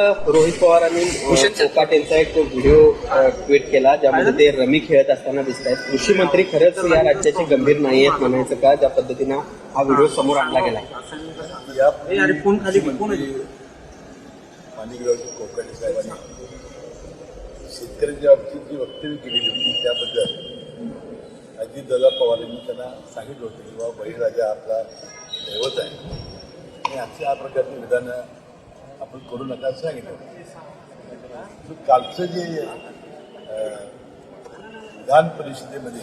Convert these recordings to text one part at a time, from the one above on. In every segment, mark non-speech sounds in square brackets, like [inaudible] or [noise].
रोहित पवारांनी कोकाट यांचा एक व्हिडिओ ट्विट केला ज्यामध्ये ते रमी खेळत असताना दिसत आहेत कृषी मंत्री खरंच या राज्याचे गंभीर नाही आहेत म्हणायचं का? ज्या पद्धतीनं हा व्हिडिओ समोर आणला गेला या फोन खाली फोन माणिकरावजी कोकणे साहेबांनी शेतकऱ्यांच्या बाबतीत जी वक्तव्य केलेली होती त्याबद्दल अजितदादा पवारांनी त्यांना सांगितलं होतं की बाबा बळीराजा आपला दैवत आहे. आणि अशा या प्रकारची विधानं आपण करू नका असं सांगितलं. कालचं जे विधान परिषदेमध्ये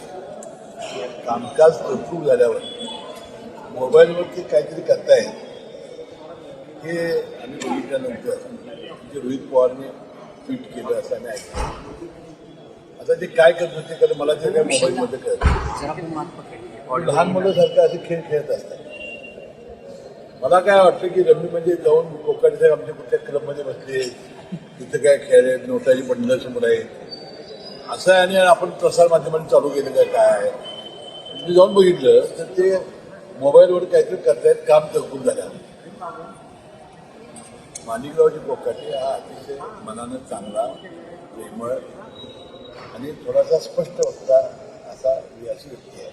कामकाज तहकूब झाल्यावर मोबाईलवरती काहीतरी करतायत हे आम्ही बघितल्यानंतर म्हणजे रोहित पवारने ट्विट केलं असं आम्ही ऐकलं. आता ते काय करत होते कारण मला ते काय मोबाईलमध्ये कळत लहान मुलासारखं असे खेळ खेळत असतात. मला काय वाटतं की रमी म्हणजे जाऊन कोकण साहेब आमच्या कुठल्या क्लबमध्ये बसले तिथं काय खेळ आहेत नोटाची बंडल समोर आहेत. असं आहे आणि आपण प्रसार माध्यमांनी चालू केलं काय काय? मी जाऊन बघितलं तर ते मोबाईलवर काहीतरी करतायत काम तहकूब झालं. माणिकरावजी कोकाटे हा अतिशय मनानं चांगला प्रेमळ आणि थोडासा स्पष्ट वक्ता असा ही अशी व्यक्ती आहे.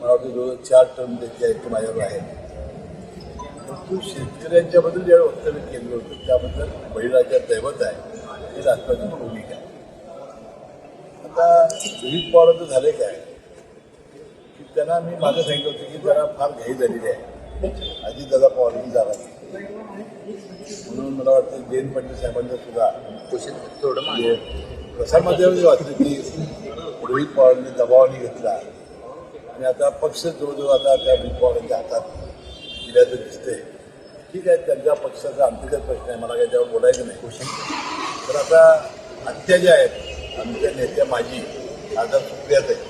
मला वाटतं जवळ चार टर्म त्याची आहेत माझ्यावर आहेत परंतु शेतकऱ्यांच्याबद्दल जे वक्तव्य केलं होतं त्याबद्दल बळीराजा दैवत आहे. ही राष्ट्रवादीची भूमिका आहे. आता रोहित पवारांचं झाले काय? की त्यांना मी मागं सांगितलं होतं की जरा फार घाई झालेली आहे. अजितदादा पवारांची जागा घेतली. म्हणून मला वाटतं जयंत पाटील साहेबांचं सुद्धा म्हणजे प्रसार माध्यमामध्ये वाटतं की रोहित पवारांनी दबावाने घेतला. आणि आता पक्ष जवळजवळ आता त्या रोहित पवारांच्या हातात. दिल्याचं दिसतंय. ठीक आहे त्यांच्या पक्षाचा अंतर्गत प्रश्न आहे. मला काही त्यावर बोलायचं नाही. तर आता हत्या ज्या आहेत आमच्या नेत्या माझी खासदार सुप्रियात आहे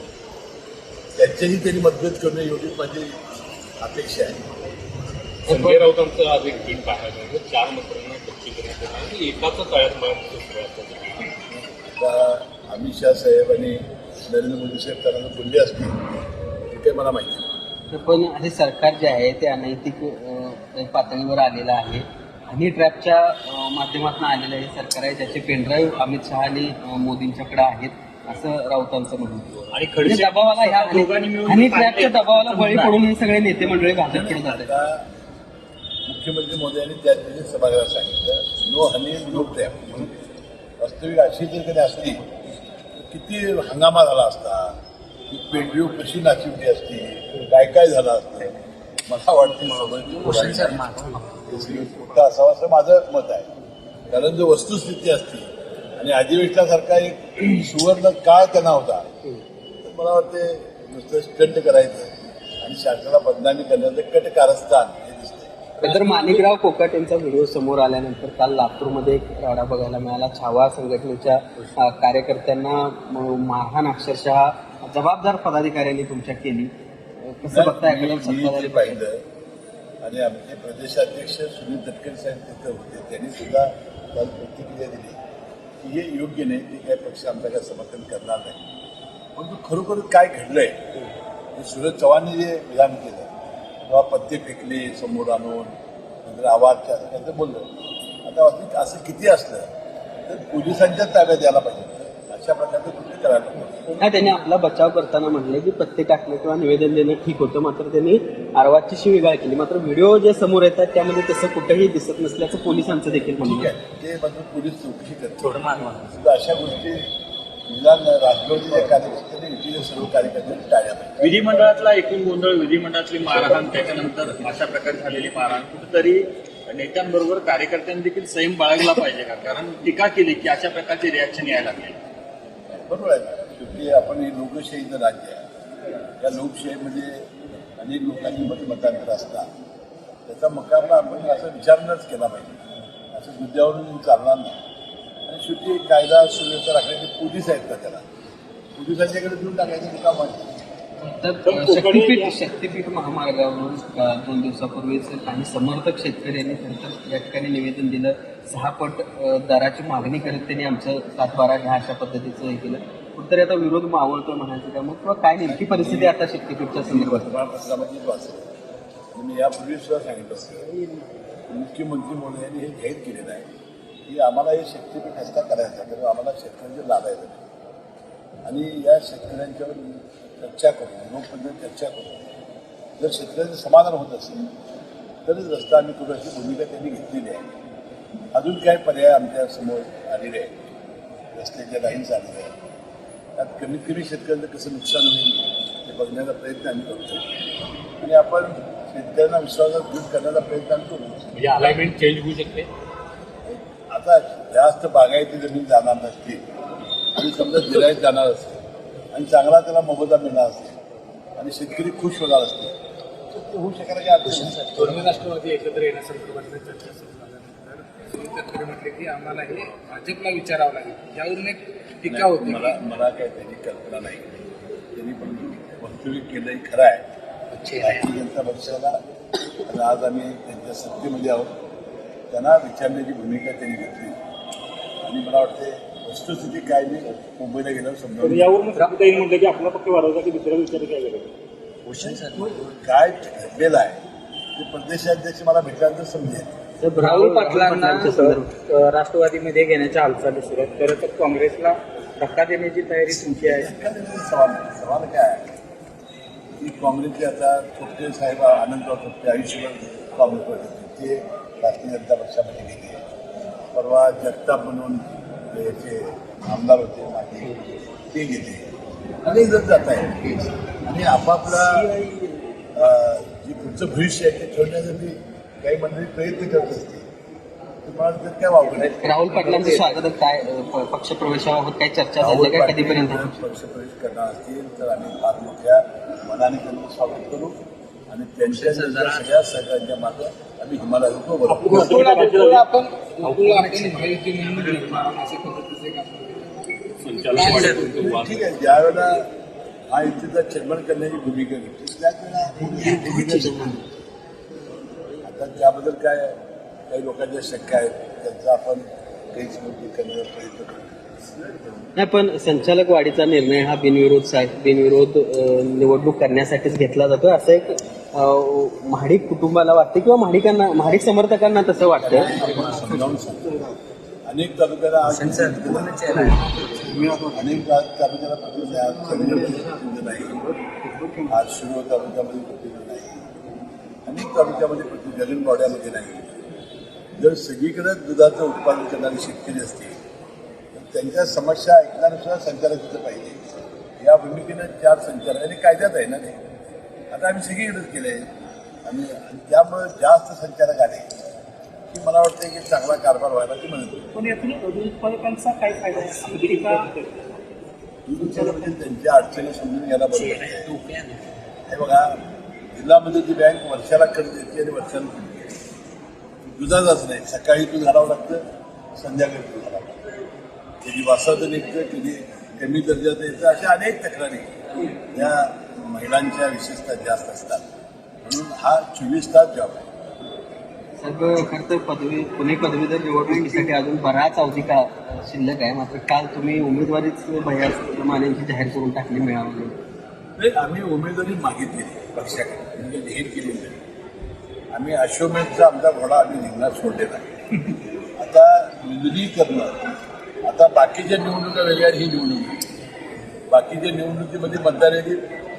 त्यांच्याही त्यांनी मतभेद करणं एवढीच माझी अपेक्षा आहे. संजय राऊतांचं आज एक ट्विट पाहायला मिळालं. चार मंत्र्यांना कच्ची करण्यात येणार आणि एकाच अमित शहा साहेब आणि नरेंद्र मोदी साहेब त्यांना बोलले असतील ते मला माहिती पण हे सरकार जे आहे ते अनैतिक पातळीवर आलेलं आहे. हनी ट्रॅपच्या माध्यमातून आलेलं हे सरकार आहे ज्याचे पेनड्राईव्ह अमित शहा आणि मोदींच्याकडे आहेत असं राऊतांचं म्हणणं आणि म्हणजे खडसे दबावाला ह्या हनी ट्रॅपच्या दबावाला बळी पडून हे सगळे नेते मंडळी भाजपकडे आता मुख्यमंत्री मोदयांनी त्या दिवशी सभागृहात सांगितलं नो हनी नो ट्रॅप. वास्तविक अशी जर कधी असली किती हंगामा झाला असता? ती पेंड्रीव कशी नाचिवली असती? काय काय झालं असतं? मला वाटतं असावा असं माझं मत आहे. कारण जर वस्तुस्थिती असती आणि अधिवेशनासारखा एक सुवर्ण काळ त्यांना होता. तर मला वाटते नुसतं स्टंट करायचं आणि शासनाला बदनामी करण्याचं कट कारस्थान हे दिसतंय. तर माणिकराव कोकाट यांचा व्हिडिओ समोर आल्यानंतर काल लातूरमध्ये एक राडा बघायला मिळाला. छावा संघटनेच्या कार्यकर्त्यांना मारहाण अक्षरशः जबाबदार पदाधिकाऱ्यांनी तुमच्या केली. कसं बघताय मी- पाहिलं आणि आमचे प्रदेशाध्यक्ष सुनील तटकरे साहेब तिथं होते. त्यांनी सुद्धा काल प्रतिक्रिया दिली की हे योग्य नाही ते काय पक्ष आमचं काय समर्थन करणार नाही. परंतु खरोखर काय घडलंय हे सुरज चव्हाणने जे विधान केलं किंवा पत्ते फेकले समोर आणून नंतर आवाज त्यांचं बोललं आता असं किती असलं तर पोलिसांच्या ताब्यात यायला पाहिजे. अशा प्रकारचं कृत्य करायला पाहिजे हा त्यांनी आपला बचाव करताना म्हटले की पत्ते टाकणं किंवा निवेदन देणं ठीक होतं मात्र त्यांनी आरवाची शिवीगाळ केली. मात्र व्हिडिओ जे समोर येतात त्यामध्ये तसं कुठेही दिसत नसल्याचं पोलिसांचं देखील ठीक आहे. ते म्हणजे पोलीस चौकशी करतो सुद्धा अशा गोष्टी निदान राष्ट्रवादीच्या कार्यकर्त्यांनी युतीच्या सर्व कार्यकर्त्यांनी टाळल्या पाहिजे विधिमंडळातला एकूण गोंधळ विधिमंडळातली मारहाण त्याच्यानंतर अशा प्रकारे झालेली मारहाण कुठेतरी नेत्यांबरोबर कार्यकर्त्यांनी देखील संयम बाळगला पाहिजे का? कारण टीका केली की अशा प्रकारचे रिॲक्शन यायला लागले. बरोबर आहे. शेवटी आपण हे लोकशाहीचं राज्य आहे. या लोकशाहीमध्ये अनेक लोकांनी मत मतांतर असतात. त्याचा मुकाबला आपण असं विचारणच केला पाहिजे. असं मुद्द्यावरून चालणार नाही. आणि शेवटी कायदा सुव्यवस्था राखण्याचे पोलीस आहेत का त्याला? पोलिसांच्याकडे देऊन टाकायचं काम आहे. तर शक्तीपीठ शक्तीपीठ महामार्गावरून दोन दिवसापूर्वीच काही समर्थक शेतकऱ्यांनी त्यांचं या ठिकाणी निवेदन दिलं. सहा पट दराची मागणी करत त्यांनी आमचं सातबारा घ्या अशा पद्धतीचं हे केलं. कुठतरी आता विरोध मावळतोय म्हणायचं मग किंवा काय नेमकी परिस्थिती आता शक्तीपीठच्या संदर्भात? मी यापूर्वी सुद्धा सांगितलं मुख्यमंत्री महोदयांनी हे जाहीर केलेलं आहे. की आम्हाला हे शक्तीपीठ असता करायचा तर आम्हाला शेतकऱ्यांचे लाभायचं. आणि या शेतकऱ्यांच्यावर चर्चा करून लोकपद्धत चर्चा करून जर शेतकऱ्यांचं समाधान होत असेल तरच रस्ता आम्ही करू अशी भूमिका त्यांनी घेतलेली आहे. अजून काय पर्याय आमच्यासमोर आलेले आहेत? रस्त्याच्या लाईन्स आलेल्या आहेत. त्यात कमीत कमी शेतकऱ्यांचं कसं नुकसान होईल ते बघण्याचा प्रयत्न आम्ही करतो आणि आपण शेतकऱ्यांना विश्वासात घेऊन करण्याचा प्रयत्न आम्ही करू. म्हणजे अलाइनमेंट चेंज होऊ शकते? आता जास्त बागायती जमीन जाणार नसते आणि समजा जिरायत जाणार असेल आणि चांगला त्याला मोबदला मिळणार असेल आणि शेतकरी खुश होणार असते. होऊ. दोन्ही राष्ट्रवादी एकत्र येण्यासंदर्भातल्या चर्चा सुरू झाल्यानंतर सुनील तटकरे म्हटले की आम्हाला हे भाजपला विचारावं लागेल. यावरून एक टीका होती. मला मला काय त्याची कल्पना नाही. त्यांनी पण वक्तव्य केलंही खरं आहे. भारतीय जनता पक्षाला आणि आज आम्ही त्यांच्या सत्तेमध्ये आहोत. त्यांना विचारण्याची भूमिका त्यांनी घेतली. आणि मला वाटते वस्तुस्थिती काय मी मुंबईला गेल्यावर पण समजावून यावरून ताईन म्हटलं की आपला पक्ष वाढवता की दुसऱ्या विचार काय करायचं काय घडलेलं आहे? ते प्रदेशाध्यक्ष मला भेटल्यानंतर समजेल. राहुल पाटलांना राष्ट्रवादीमध्ये घेण्याच्या हालचाली सुरू आहेत खरं तर काँग्रेसला धक्का देण्याची तयारी तुमची आहे? सवाल. सवाल काय आहे? की काँग्रेसचे आता थोपटे साहेब आनंदराव थोपटे आयुष्यभर काँग्रेसवर होते. ते भारतीय जनता पक्षामध्ये गेले. परवा जगताप म्हणून याचे आमदार होते मागे ते गेले. अनेक जण जात आहेत. आणि आपापला जे पुढचं भविष्य आहे ते ठेवण्यासाठी काही मंडळी प्रयत्न करत असते तर वाटतं काय वावगड आहे राहुल पाटलांचं स्वागत. काय पक्षप्रवेशाबाबत काही चर्चा झाली राहुल का पाटील कधीपर्यंत जर पक्षप्रवेश करणार असतील तर आम्ही फार मोठ्या मनाने त्यांचं स्वागत करू. आणि त्यांच्या सगळ्या सहकार्याच्या मागे आम्ही हिमालयात आपण ठीक आहे ज्यावेळेला हा युतीचा चेअरमन करण्याची भूमिका घेतली त्यावेळेला ही भूमिका घेतली. आता त्याबद्दल काय काही लोकांच्या शंका आहेत त्यांचा आपण करण्याचा प्रयत्न नाही पण संचालक वाढीचा निर्णय हा बिनविरोध सा- बिनविरोध अ, निवडणूक करण्यासाठीच घेतला जातो. असं एक अ, महाडिक कुटुंबाला वाटतं किंवा महाडिकांना महाडिक समर्थकांना तसं वाटतं. आपण समजावून सांगतो अनेक तालुक्याला आज अनेक तालुक्याला नाही. आज तालुक्यामध्ये प्रतिनिधी नाही. अनेक तालुक्यामध्ये प्रतिनिधी गगनबावड्यामध्ये नाही. जर सगळीकडे दुधाचं उत्पादन करणारे शेतकरी असतील तर त्यांच्या समस्या ऐकणारे सुद्धा संचालक तिथं पाहिजे. या भूमिकेनं चार संचालक आणि कायद्यात आहे ना ते. आता आम्ही सगळीकडेच केले आणि आणि त्यामुळे जास्त संचालक आले की मला वाटतं की चांगला कारभार व्हायला ती मदत होईल. पण यातून दूध उत्पादकांचा काय फायदा आहे? टीका दूध उत्पादकांची त्यांच्या अडचणी समजून घ्यायला बरोबर आहे हे बघा जिल्हा मदती बँक वर्षाला कर्ज देते आणि वर्षाला दुधाचाच नाही. सकाळी दूध घालावं लागतं संध्याकाळी दूध घालावं लागतं. कधी वासाचं निघतं कधी कमी दर्जाचं येतं अशा अनेक तक्रारी या महिलांच्या विशेषतः जास्त असतात. म्हणून हा चोवीस तास जॉब आहे. साहेब खरं तर पदवी पुणे पदवीधर निवडणुकीसाठी अजून बराच अवधी का शिल्लक आहे. मात्र काल तुम्ही उमेदवारीच भैया मानेंची जाहीर करून टाकली मिळावं नाही आम्ही उमेदवारी मागितली पक्षाकडे म्हणजे जाहीर केली आम्ही अश्वमेधचा आमचा घोडा आम्ही निघणार सोडलेला आता नोंदणी करणं आता बाकीच्या निवडणुका वेगळ्या ही निवडणूक बाकीच्या निवडणुकीमध्ये मतदान यादी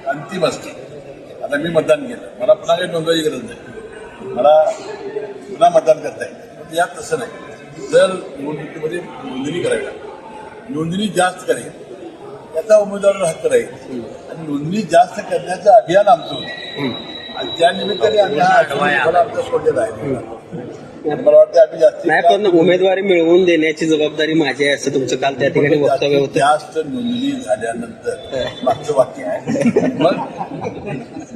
अंतिम असते. आता मी मतदान केलं. मला पुन्हा काही नोंदवायची गरज नाही. मला पुन्हा मतदान करता येईल. यात तसं नाही. जर निवडणुकीमध्ये नोंदणी करायला नोंदणी जास्त करेल. त्याचा उमेदवाराला हक्क राहील. आणि नोंदणी जास्त करण्याचं अभियान आमचं होतं. आणि आम्ही हा सोडलेला आहे. आणि मला वाटतं आम्ही नाही पण जास्तीत उमेदवारी मिळवून देण्याची जबाबदारी माझी आहे असं तुमचं काल त्या ठिकाणी वक्तव्य जास्तीत होतं. जास्त नोंदणी झाल्यानंतर मागचं वाक्य आहे. मग?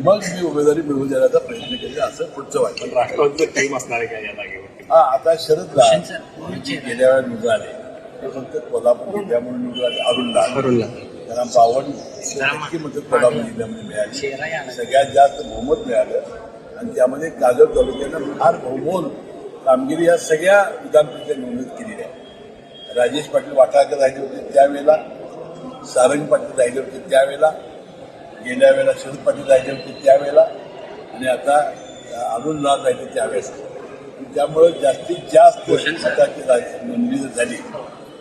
मग मी उमेदवारी मिळवून देण्याचा प्रयत्न केला असं पुढचं वाक्य. पण राष्ट्रवादीचं असणार आहे का या जागेवरती? हा आता शरद लाल जे गेल्या वेळा आले ते फक्त कोल्हापूर जिल्ह्यामुळे आले अरुण लाल अरुणला त्यांना बावन्न टक्के मतं कोल्हापूर जिल्ह्यामध्ये मिळाली. सगळ्यात जास्त बहुमत मिळालं. आणि त्यामध्ये कागद तालुक्यानं फार बहुमोल कामगिरी या सगळ्या विधान परिषद निवडणूक केलेली आहे. राजेश पाटील वाटाळकर राहिले होते त्यावेळेला सारंग पाटील राहिले होते त्यावेळेला गेल्या वेळेला शरद पाटील राहिले होते त्यावेळेला आणि आता अरुण लाल राहिले त्यावेळेस. त्यामुळे जास्तीत जास्त मताची नोंदणी झाली.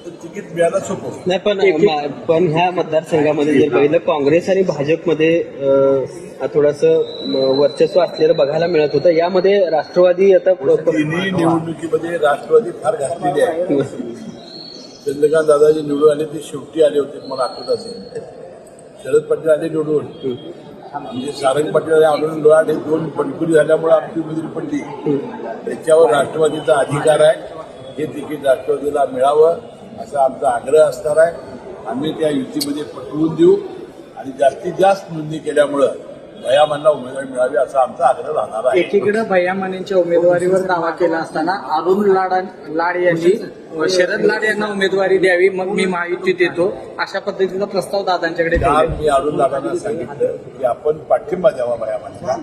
तिकीट मिळायला सोपं. नाही पण पण ह्या मतदारसंघामध्ये जर पाहिलं काँग्रेस आणि भाजपमध्ये थोडस वर्चस्व असलेलं बघायला मिळत होतं. यामध्ये राष्ट्रवादी आता तिन्ही निवडणुकीमध्ये राष्ट्रवादी फार घातलेली आहे. चंद्रकांत दादाजी निवडून आले ते शेवटी आले होते मला आठवत असेल. शरद पाटील आले निवडून. म्हणजे सारंग पाटील आणि आनंद लोहाट हे दोन बंडखुरी झाल्यामुळे आमची उमेदवारी पडली. त्याच्यावर राष्ट्रवादीचा अधिकार आहे. हे तिकीट राष्ट्रवादीला मिळावं. असा आमचा आग्रह असणार आहे. आम्ही त्या युतीमध्ये पटवून देऊ आणि जास्तीत जास्त नोंदणी केल्यामुळं भयामांना उमेदवारी मिळावी असा आमचा आग्रह राहणार आहे. एकीकडे भैया मानेंच्या उमेदवारीवर दावा केला असताना अरुण लाड लाड यांनी शरद लाड यांना उमेदवारी द्यावी मग मी महायुतीत येतो अशा पद्धतीचा प्रस्ताव दादांच्याकडे काल मी अरुण दादांना सांगितलं की आपण पाठिंबा द्यावा भयामांना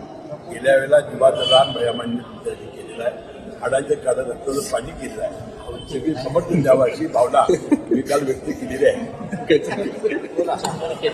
गेल्या वेळेला जीवाचं रान भयामांनी केलेलं आहे. हाडाच्या काढत रक्ताचं पाणी केलेलं आहे समर्थन द्यावं अशी भावना मी काल व्यक्त केलेली आहे. [laughs]